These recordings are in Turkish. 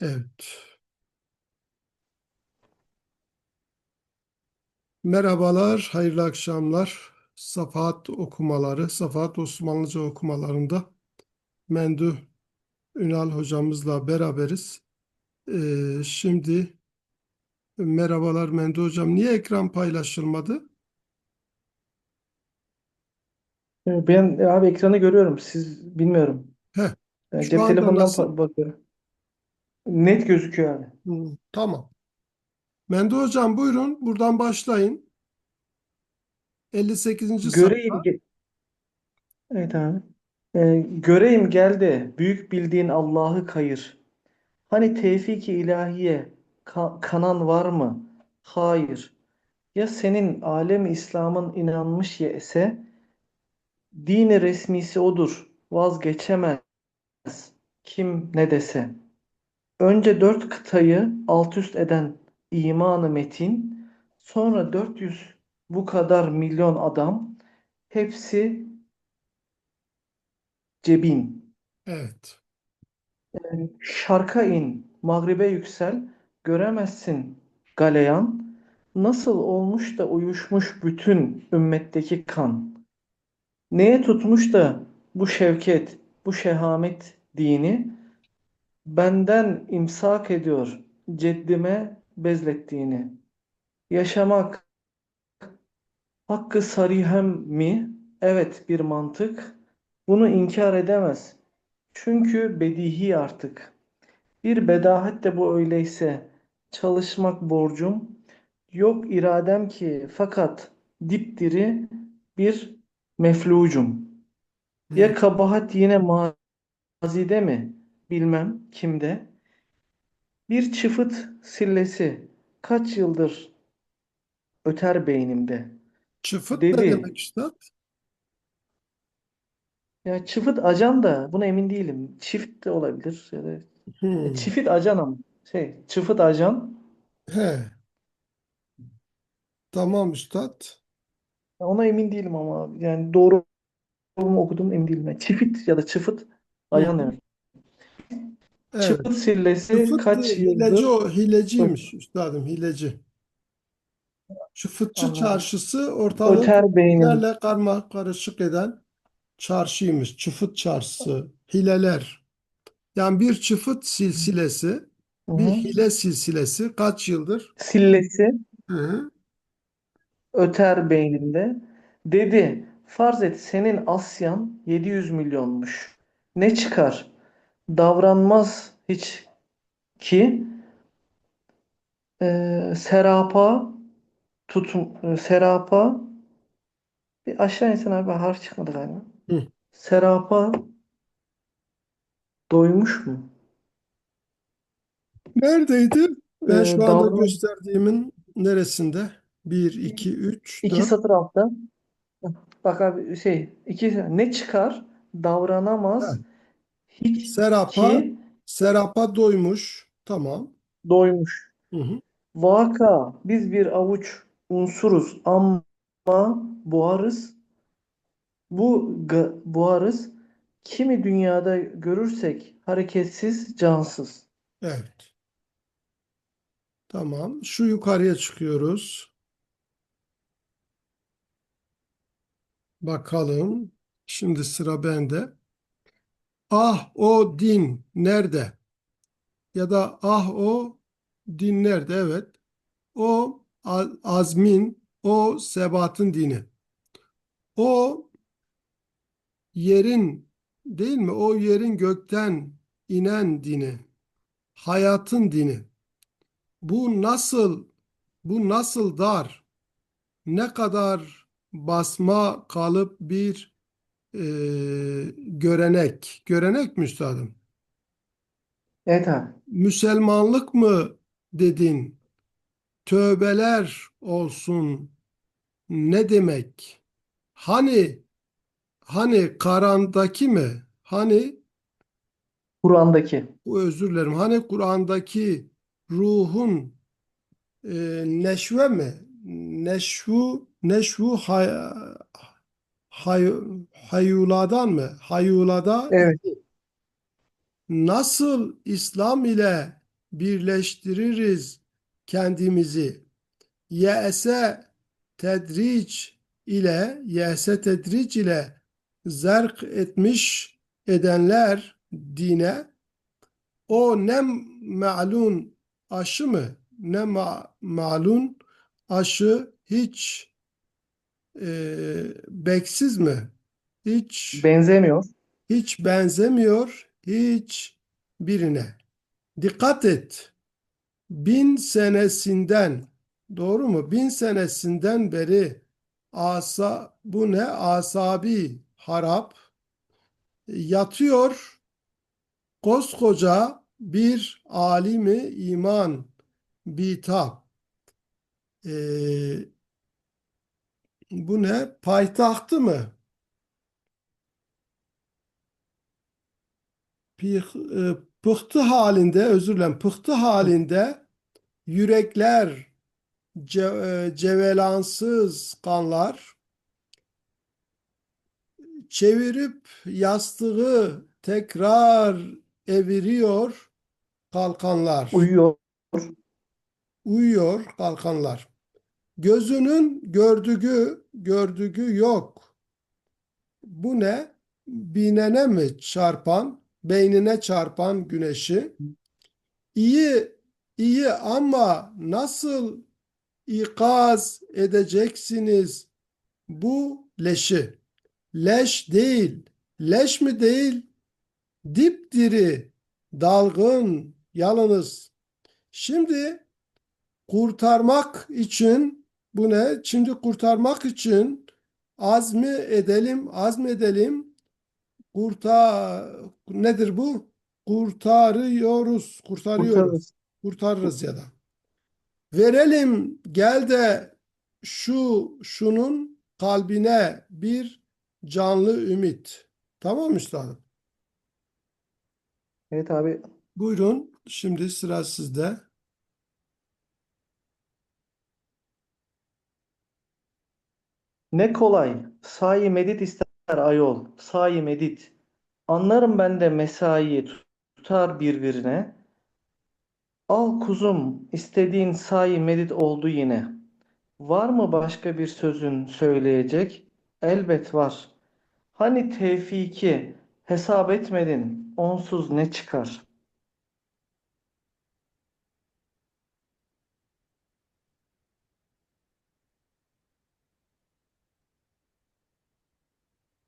Evet. Merhabalar, hayırlı akşamlar. Safahat okumaları, Safahat Osmanlıca okumalarında Menduh Ünal hocamızla beraberiz. Ee, şimdi merhabalar Menduh hocam. Niye ekran paylaşılmadı? Ben abi ekranı görüyorum. Siz bilmiyorum. Heh, Yani şu cep anda telefonundan nasıl? pa- bakıyorum. Net gözüküyor abi. Hı, tamam. Menduh hocam buyurun, buradan başlayın. 58. Göreyim sayfa. ge- Evet abi. Ee, göreyim gel de büyük bildiğin Allah'ı kayır. Hani tevfik-i ilahiye ka- kanan var mı? Hayır. Ya senin alem-i İslam'ın inanmış ya ise dini resmisi odur. Vazgeçemez kim ne dese. Önce dört kıtayı alt üst eden imanı metin, sonra 400 bu kadar milyon adam, hepsi cebin. Evet. Şarka in, mağribe yüksel, göremezsin galeyan, nasıl olmuş da uyuşmuş bütün ümmetteki kan. Neye tutmuş da bu şevket, bu şehamet dini, benden imsak ediyor ceddime bezlettiğini. Yaşamak hakkı sarihem mi? Evet bir mantık. Bunu inkar edemez. Çünkü bedihi artık. Bir bedahet de bu öyleyse. Çalışmak borcum. Yok iradem ki fakat dipdiri bir meflucum. Ya kabahat yine mazide mi? Bilmem kimde. Bir çıfıt sillesi kaç yıldır öter beynimde. Çıfıt ne Dedi demek üstad? Ya çıfıt ajan da buna emin değilim. Çift de olabilir ya da e, Hı. çifit ajan ama şey çıfıt ajan He, tamam üstad. ona emin değilim ama yani doğru mu okudum emin değilim. Yani çifit ya da çıfıt ajan demek. Evet. Çıfıt sillesi Çıfıt kaç hileci yıldır o, hileciymiş üstadım, hileci. Şu fıtçı anladım. çarşısı ortalığı Öter beynim. hilelerle karma karışık eden çarşıymış. Çıfıt çarşısı, hileler. Yani bir çıfıt silsilesi, Hı bir hı. hile silsilesi kaç yıldır? Sillesi Hı. öter beynimde. Dedi farz et senin Asyan 700 milyonmuş. Ne çıkar? Davranmaz hiç ki e, serapa tutum e, serapa bir aşağı insan abi harf çıkmadı galiba. Hı. Serapa doymuş mu? Neredeydi? E, Ben şu anda davran gösterdiğimin neresinde? 1, 2, 3, iki 4. satır altta. Bak abi şey iki ne çıkar? Davranamaz Ha. Hiç Serapa, ki serapa doymuş. Tamam. doymuş. Hı hı. Vaka biz bir avuç unsuruz ama boğarız. Bu ga- boğarız. Kimi dünyada görürsek hareketsiz, cansız. Evet. Tamam. Şu yukarıya çıkıyoruz. Bakalım. Şimdi sıra bende. Ah o din nerede? Ya da ah o din nerede? Evet. O azmin, o sebatın dini. O yerin değil mi? O yerin gökten inen dini. Hayatın dini. Bu nasıl bu nasıl dar? Ne kadar basma kalıp bir e, görenek. Görenek mi üstadım? Evet abi. Müselmanlık mı dedin? Tövbeler olsun. Ne demek? Hani hani Kur'an'daki mi? Hani Kur'an'daki. özür dilerim. Hani Kur'an'daki ruhun e, neşve mi? Neşvu neşvu hay, hay, hayuladan mı? Hayulada Evet. nasıl İslam ile birleştiririz kendimizi. Ye'se tedric ile ye'se tedric ile zerk etmiş edenler dine o ne ma'lun aşı mı ne ma ma'lun aşı hiç e, beksiz mi? Hiç Benzemiyor. hiç benzemiyor hiç birine. Dikkat et. Bin senesinden doğru mu? Bin senesinden beri asa bu ne? Asabi harap yatıyor koskoca bir alimi iman bitap. Ee, bu ne? Payitahtı mı? Pih- e, Pıhtı halinde, özür dilerim, pıhtı halinde yürekler, ce- e, cevelansız kanlar, çevirip yastığı tekrar eviriyor kalkanlar. Uyuyor. Uyuyor kalkanlar. Gözünün gördüğü, gördüğü yok. Bu ne? Binene mi çarpan, beynine çarpan güneşi? İyi, iyi ama nasıl ikaz edeceksiniz bu leşi? Leş değil, leş mi değil? Dipdiri, dalgın, yalnız. Şimdi kurtarmak için bu ne? Şimdi kurtarmak için azmi edelim, azmedelim. Kurtar nedir bu? Kurtarıyoruz, kurtarıyoruz. Kurtarırız. Kurtarırız ya da. Verelim gel de şu şunun kalbine bir canlı ümit. Tamam mı üstadım? Evet abi. Buyurun. Şimdi sıra sizde. Ne kolay. Sahi medit ister ayol. Sahi medit. Anlarım ben de mesai tutar birbirine. Al kuzum istediğin sahi medit oldu yine. Var mı başka bir sözün söyleyecek? Elbet var. Hani tevfiki hesap etmedin, onsuz ne çıkar?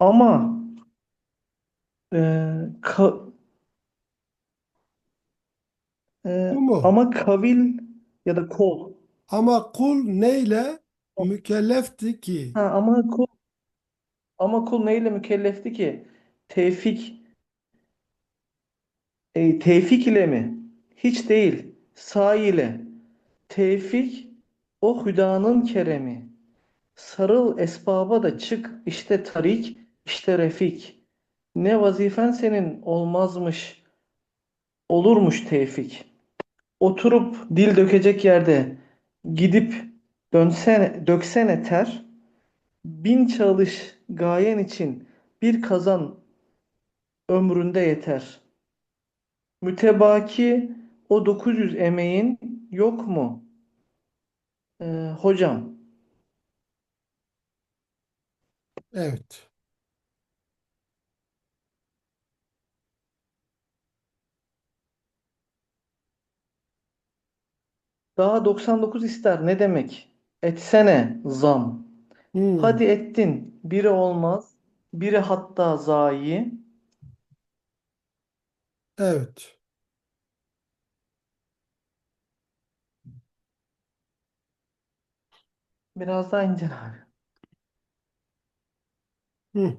Ama e, ka- e, Bu mu? ama kavil ya da kol. Ama kul neyle mükellefti ki? Ha, ama kul ama kul neyle mükellefti ki? Tevfik e, tevfik ile mi? Hiç değil. Sağ ile. Tevfik o hüdanın keremi. Sarıl esbaba da çık işte tarik işte refik. Ne vazifen senin olmazmış olurmuş tevfik. Oturup dil dökecek yerde gidip dönsene, döksene ter. Bin çalış gayen için bir kazan ömründe yeter. Mütebaki o 900 emeğin yok mu? Ee, hocam. Evet. Daha 99 ister ne demek? Etsene zam. Hmm. Hadi ettin. Biri olmaz. Biri hatta zayi. Evet. Biraz daha ince abi. Hı.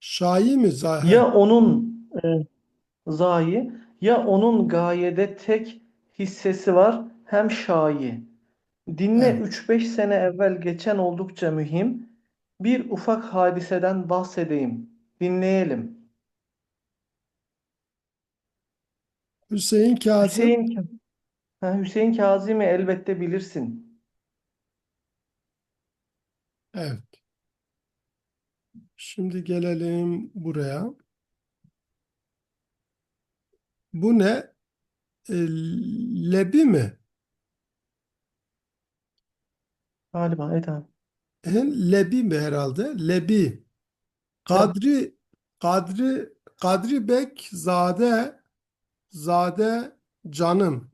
Şai mi? Za- Ya onun e, zayi ya onun gayede tek hissesi var hem şayi. Dinle Evet. 3-5 sene evvel geçen oldukça mühim bir ufak hadiseden bahsedeyim. Dinleyelim. Hüseyin Kazım. Hüseyin ha, Hüseyin Kazım'ı elbette bilirsin. Evet. Şimdi gelelim buraya. Bu ne? E, lebi mi? Galiba evet abi. Hem lebi mi herhalde? Lebi. Kadri Kadri Kadri Bek Zade Zade canım.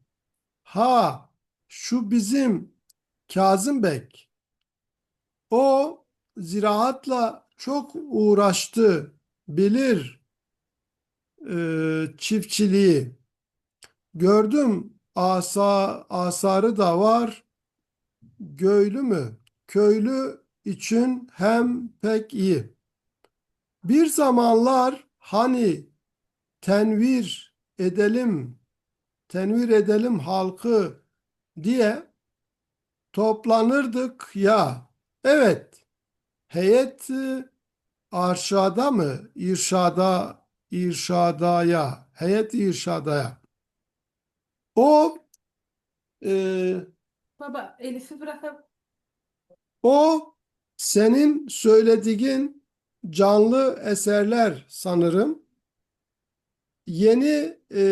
Ha şu bizim Kazım Bek. O ziraatla çok uğraştı. Bilir e, çiftçiliği. Gördüm asa asarı da var. Göylü mü? Köylü için hem pek iyi. Bir zamanlar hani tenvir edelim, tenvir edelim halkı diye toplanırdık ya. Evet, heyet e, arşada mı? İrşada, irşadaya, heyet irşadaya. O e, Baba Elif'i bırakıp o senin söylediğin canlı eserler sanırım. Yeni e,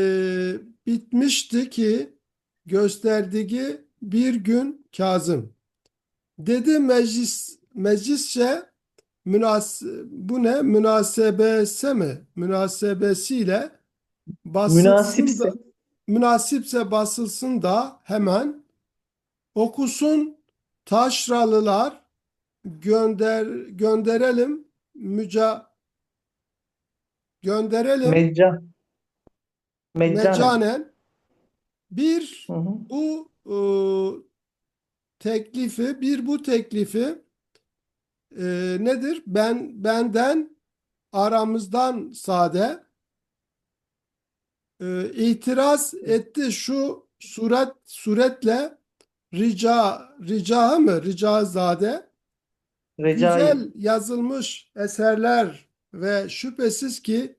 bitmişti ki gösterdiği bir gün Kazım. Dedi meclis meclisçe münas bu ne münasebese mi münasebesiyle basılsın Münasipse. da münasipse basılsın da hemen okusun taşralılar gönder gönderelim müca gönderelim Meccan. Meccanen. mecanen bir Hı hı. bu e, teklifi bir bu teklifi e, nedir? Ben benden aramızdan sade e, itiraz etti şu suret suretle rica rica mı ricazade Recai. güzel yazılmış eserler ve şüphesiz ki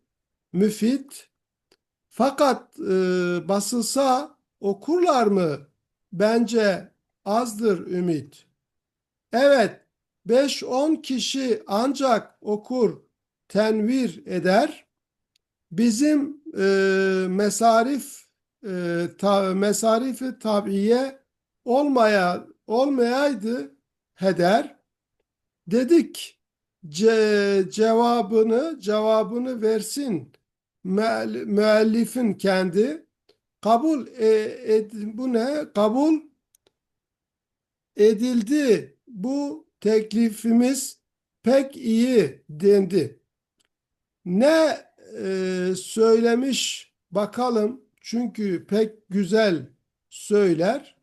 müfit fakat e, basılsa okurlar mı? Bence azdır ümit. Evet, 5-10 kişi ancak okur, tenvir eder. Bizim e, mesarif e, ta, mesarifi tabiye olmaya olmayaydı heder. Dedik ce, cevabını cevabını versin müell- müellifin kendi kabul e, ed- bu ne? Kabul edildi. Bu teklifimiz pek iyi dendi. Ne e, söylemiş bakalım çünkü pek güzel söyler.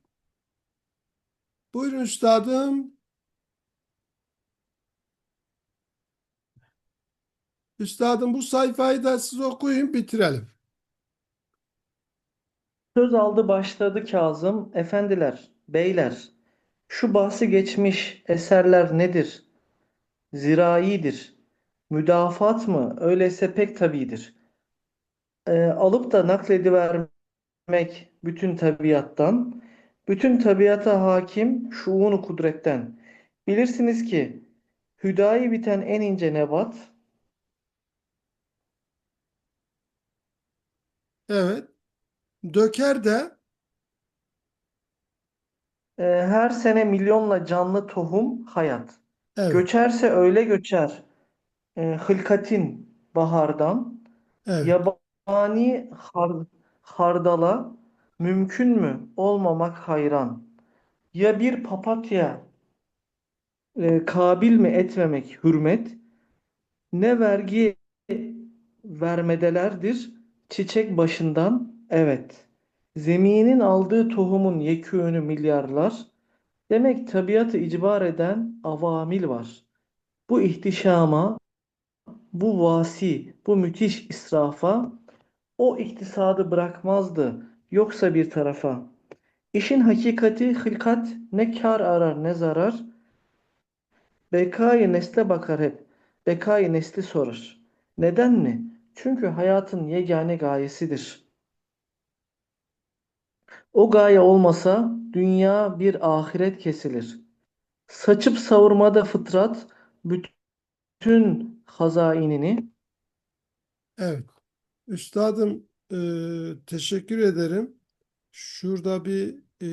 Buyurun üstadım. Üstadım bu sayfayı da siz okuyun bitirelim. Söz aldı başladı Kazım. Efendiler, beyler, şu bahsi geçmiş eserler nedir? Ziraidir. Müdafat mı? Öyleyse pek tabidir. Ee, alıp da nakledivermek bütün tabiattan, bütün tabiata hakim şuunu kudretten. Bilirsiniz ki hüdayi biten en ince nebat, Evet. Döker de e, her sene milyonla canlı tohum hayat. evet. Göçerse öyle göçer. E, hılkatin bahardan. Evet. Yabani har- hardala mümkün mü olmamak hayran? Ya bir papatya e, kabil mi etmemek hürmet? Ne vergi vermedelerdir çiçek başından evet. Zeminin aldığı tohumun yekûnü milyarlar. Demek tabiatı icbar eden avamil var. Bu ihtişama, bu vasi, bu müthiş israfa o iktisadı bırakmazdı yoksa bir tarafa. İşin hakikati hılkat ne kar arar ne zarar. Bekayı nesle bakar hep. Bekayı nesli sorar. Neden mi? Çünkü hayatın yegane gayesidir. O gaye olmasa dünya bir ahiret kesilir. Saçıp savurmada fıtrat bütün hazainini Evet. Üstadım e, teşekkür ederim. Şurada bir e,